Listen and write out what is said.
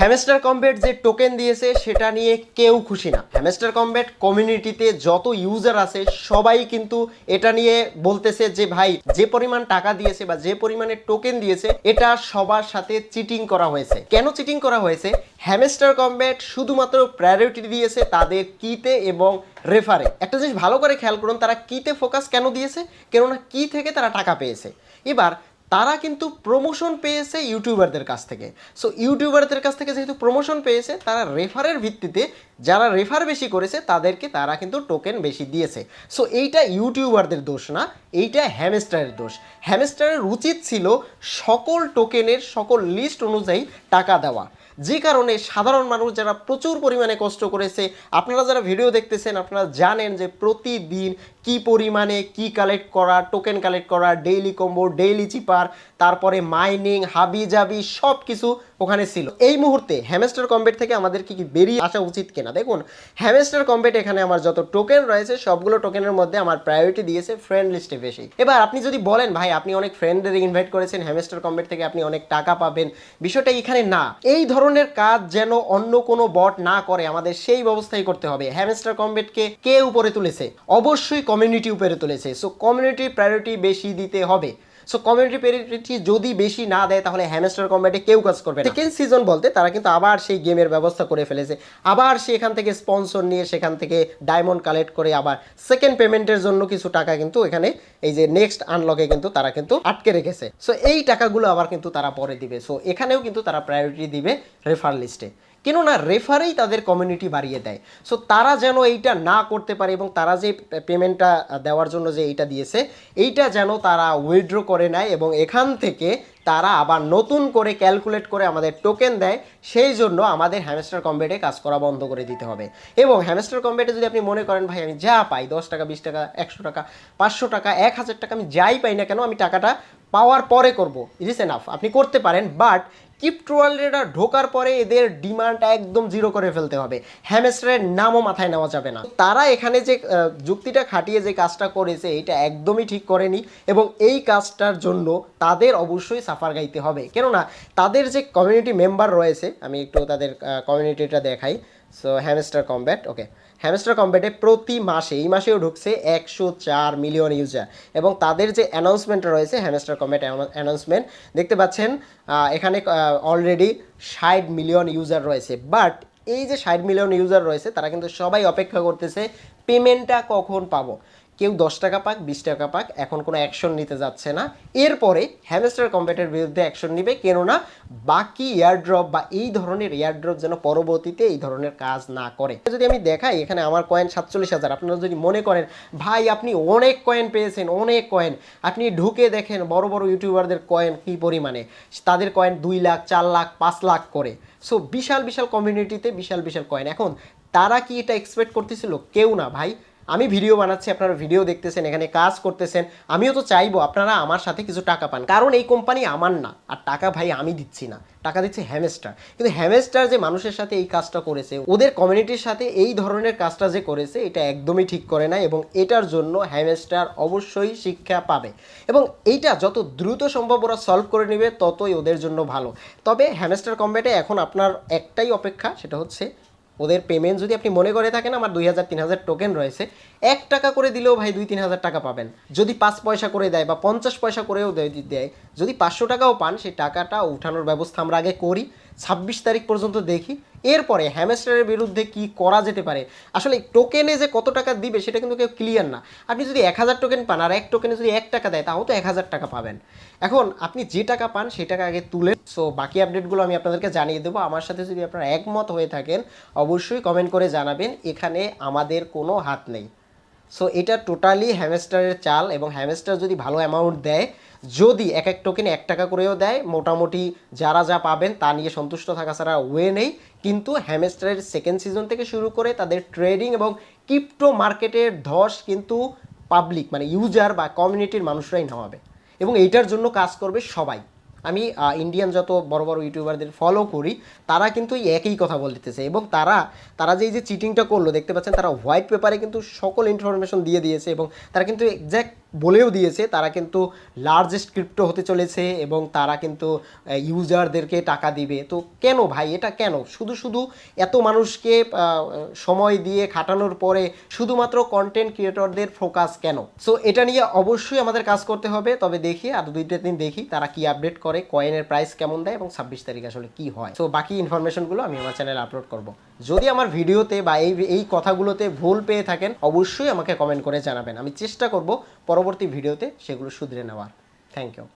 Hamster combat যে token দিয়েছে, সেটা নিয়ে কেউ খুশি না। হ্যামেস্টার কম্বেট কমিউনিটিতে যত ইউজার আছে, সবাই কিন্তু এটা নিয়ে বলতেছে যে, ভাই, যে পরিমাণ টাকা দিয়েছে বা যে পরিমাণে টোকেন দিয়েছে, এটা সবার সাথে চিটিং করা হয়েছে। কেন চিটিং করা হয়েছে? হ্যামেস্টার কম্বেট শুধুমাত্র প্রায়োরিটি দিয়েছে তাদের কিতে এবং রেফারে একটা জিনিস ভালো করে খেয়াল করুন, তারা কিতে ফোকাস কেন দিয়েছে? কেননা কি থেকে তারা টাকা পেয়েছে। এবার তারা কিন্তু প্রমোশন পেয়েছে ইউটিউবারদের কাছ থেকে। সো ইউটিউবারদের কাছ থেকে যেহেতু প্রমোশন পেয়েছে, তারা রেফারের ভিত্তিতে যারা রেফার বেশি করেছে, তাদেরকে তারা কিন্তু টোকেন বেশি দিয়েছে। সো এইটা ইউটিউবারদের দোষ না, এইটা হ্যামস্টারের দোষ। হ্যামস্টারের উচিত ছিল সকল টোকেনের সকল লিস্ট অনুযায়ী টাকা দেওয়া। যে কারণে সাধারণ মানুষ যারা প্রচুর পরিমাণে কষ্ট করেছে, আপনারা যারা ভিডিও দেখতেছেন, আপনারা জানেন যে প্রতিদিন কি পরিমাণে কি কালেক্ট করা টোকেন কালেক্ট করা ডেইলি কম্বো ডেইলি চিপার তারপরে মাইনিং হাবি জাবি সব কিছু ওখানে ছিল। এই মুহূর্তে হ্যামেস্টার কম্বেট থেকে আমাদের কি কি বেরিয়ে আসা উচিত কিনা? দেখুন হ্যামেস্টার কম্বেট এখানে আমার যত টোকেন রয়েছে, সবগুলো টোকেনের মধ্যে আমার প্রায়োরিটি দিয়েছে ফ্রেন্ড লিস্টে বেশি। এবার আপনি যদি বলেন, ভাই, আপনি অনেক ফ্রেন্ডদের ইনভাইট করেছেন হ্যামেস্টার কম্বেট থেকে আপনি অনেক টাকা পাবেন। বিষয়টা এখানে না। এই ধরনের কাজ যেন অন্য কোনো বট না করে, আমাদের সেই ব্যবস্থাই করতে হবে। হ্যামেস্টার কম্বেটকে কে উপরে তুলেছে? অবশ্যই কমিউনিটি উপরে তুলেছে। সো কমিউনিটি প্রায়োরিটি বেশি দিতে হবে। সো কমিউনিটি প্রায়োরিটি যদি বেশি না দেয়, তাহলে হ্যামস্টার কম্ব্যাটে কেউ কাজ করবে সেকেন্ড সিজন বলতে তারা কিন্তু আবার সেই গেমের ব্যবস্থা করে ফেলেছে। আবার সেখান থেকে স্পন্সর নিয়ে সেখান থেকে ডায়মন্ড কালেক্ট করে আবার সেকেন্ড পেমেন্টের জন্য কিছু টাকা কিন্তু এখানে এই যে নেক্সট আনলকে কিন্তু তারা কিন্তু আটকে রেখেছে। সো এই টাকাগুলো আবার কিন্তু তারা পরে দিবে। সো এখানেও কিন্তু তারা প্রায়োরিটি দিবে রেফার লিস্টে কেননা রেফারেই তাদের কমিউনিটি বাড়িয়ে দেয়। সো তারা যেন এইটা না করতে পারে এবং তারা যে পেমেন্টটা দেওয়ার জন্য যে এইটা দিয়েছে, এইটা যেন তারা উইথড্র করে নেয় এবং এখান থেকে তারা আবার নতুন করে ক্যালকুলেট করে আমাদের টোকেন দেয়, সেই জন্য আমাদের হ্যামস্টার কম্বেটে কাজ করা বন্ধ করে দিতে হবে। এবং হ্যামস্টার কম্বেটে যদি আপনি মনে করেন, ভাই, আমি যা পাই, দশ টাকা, বিশ টাকা, একশো টাকা, পাঁচশো টাকা, এক হাজার টাকা, আমি যাই পাই না কেন, আমি টাকাটা পাওয়ার পরে করব। ইট ইস এনাফ আপনি করতে পারেন বাট কিপ্ট ওয়ার্ল্ডেরা ঢোকার পরে এদের ডিমান্ড একদম জিরো করে ফেলতে হবে। হ্যামেস্টারের নামও মাথায় নেওয়া যাবে না। তারা এখানে যে যুক্তিটা খাটিয়ে যে কাজটা করেছে, এটা একদমই ঠিক করেনি এবং এই কাজটার জন্য তাদের অবশ্যই সাফার গাইতে হবে। কেননা, তাদের যে কমিউনিটি মেম্বার রয়েছে, আমি একটু তাদের কমিউনিটিটা দেখাই। So Hamster Kombat okay Hamster কম্ব্যাটে প্রতি মাসে, এই মাসেও ঢুকছে একশো চার মিলিয়ন ইউজার এবং তাদের যে অ্যানাউন্সমেন্টটা রয়েছে হ্যামস্টার কম্ব্যাট অ্যানাউন্সমেন্ট দেখতে পাচ্ছেন এখানে অলরেডি ষাট মিলিয়ন ইউজার রয়েছে। বাট এই যে ষাট মিলিয়ন ইউজার রয়েছে, তারা কিন্তু সবাই অপেক্ষা করতেছে পেমেন্টটা কখন পাবো? কেউ দশ টাকা পাক, বিশ টাকা পাক, এখন কোনো অ্যাকশন নিতে যাচ্ছে না। এরপরে হ্যামস্টার কম্প্যাটের বিরুদ্ধে অ্যাকশন নিবে, কেননা বাকি এয়ারড্রপ বা এই ধরনের এয়ারড্রপ যেন পরবর্তীতে এই ধরনের কাজ না করে। যদি আমি দেখাই, এখানে আমার কয়েন সাতচল্লিশ হাজার। আপনারা যদি মনে করেন, ভাই, আপনি অনেক কয়েন পেয়েছেন, অনেক কয়েন আপনি ঢুকে দেখেন বড় বড় ইউটিউবারদের কয়েন কী পরিমাণে। তাদের কয়েন দুই লাখ, চার লাখ, পাঁচ লাখ করে। সো বিশাল বিশাল কমিউনিটিতে বিশাল বিশাল কয়েন এখন তারা কি এটা এক্সপেক্ট করতেছিল? কেউ না, ভাই। আমি ভিডিও বানাচ্ছি, আপনারা ভিডিও দেখতেছেন, এখানে কাজ করতেছেন, আমিও তো চাইব আপনারা আমার সাথে কিছু টাকা পান। কারণ এই কোম্পানি আমার না, আর টাকা ভাই আমি দিচ্ছি না, টাকা দিচ্ছে হ্যামেস্টার কিন্তু হ্যামেস্টার যে মানুষের সাথে এই কাজটা করেছে, ওদের কমিউনিটির সাথে এই ধরনের কাজটা যে করেছে, এটা একদমই ঠিক করে না এবং এটার জন্য হ্যামেস্টার অবশ্যই শিক্ষা পাবে। এবং এইটা যত দ্রুত সম্ভব ওরা সলভ করে নেবে, ততই ওদের জন্য ভালো। তবে হ্যামেস্টার কম্ব্যাটে এখন আপনার একটাই অপেক্ষা, সেটা হচ্ছে ওদের পেমেন্ট যদি আপনি মনে করে থাকেন, আমার দুই হাজার, তিন হাজার টোকেন রয়েছে, এক টাকা করে দিলেও ভাই দুই, তিন হাজার টাকা পাবেন। যদি পাঁচ পয়সা করে দেয় বা পঞ্চাশ পয়সা করেও দেয়, যদি পাঁচশো টাকাও পান, সেই টাকাটা উঠানোর ব্যবস্থা আমরা আগে করি। ছাব্বিশ তারিখ পর্যন্ত দেখি। এরপরে হ্যামেস্টারের বিরুদ্ধে কি করা যেতে পারে? আসলে টোকেনে যে কত টাকা দিবে সেটা কিন্তু কেউ ক্লিয়ার না। আপনি যদি এক হাজার টোকেন পান আর এক টোকেনে যদি এক টাকা দেয়, তাও তো এক হাজার টাকা পাবেন। এখন আপনি যে টাকা পান সেই টাকা আগে তুলে সো বাকি আপডেটগুলো আমি আপনাদেরকে জানিয়ে দেবো। আমার সাথে যদি আপনারা একমত হয়ে থাকেন, অবশ্যই কমেন্ট করে জানাবেন। এখানে আমাদের কোনো হাত নেই। সো এটা টোটালি হ্যামেস্টারের চাল এবং হ্যামেস্টার যদি ভালো অ্যামাউন্ট দেয়, যদি এক এক টোকেন এক টাকা করেও দেয়, মোটামুটি যারা যা পাবেন তা নিয়ে সন্তুষ্ট থাকা ছাড়া ওয়ে নেই। কিন্তু হ্যামেস্টারের সেকেন্ড সিজন থেকে শুরু করে তাদের ট্রেডিং এবং ক্রিপ্টো মার্কেটের ধস কিন্তু পাবলিক মানে ইউজার বা কমিউনিটির মানুষরাই নামাবে। এবং এইটার জন্য কাজ করবে সবাই। আমি ইন্ডিয়ান যত বড় বড় ইউটিউবারদের ফলো করি, তারা কিন্তু একই কথা বলতেছে এবং তারা তারা যে, এই যে চিটিংটা করল, দেখতে পাচ্ছেন তারা হোয়াইট পেপারে কিন্তু সকল ইনফরমেশন দিয়ে দিয়েছে এবং তারা কিন্তু এক্স্যাক্ট বলেও দিয়েছে, তারা কিন্তু লার্জেস্ট ক্রিপ্টো হতে চলেছে এবং তারা কিন্তু ইউজারদেরকে টাকা দিবে। তো কেন ভাই? এটা কেন? শুধু শুধু এত মানুষকে সময় দিয়ে খাটানোর পরে শুধুমাত্র কন্টেন্ট ক্রিয়েটরদের ফোকাস কেন? সো এটা নিয়ে অবশ্যই আমাদের কাজ করতে হবে, তবে দেখি, আর দুইটা দিন দেখি তারা কি আপডেট করে কয়েনের প্রাইস কেমন দেয় এবং ছাব্বিশ তারিখ আসলে কি হয়। সো বাকি ইনফরমেশনগুলো আমি আমার চ্যানেলে আপলোড করব। যদি আমার ভিডিওতে বা এই এই কথাগুলোতে ভুল পেয়ে থাকেন, অবশ্যই আমাকে কমেন্ট করে জানাবেন। আমি চেষ্টা করব পরবর্তী ভিডিওতে সেগুলো শুধরে নেওয়ার। Thank you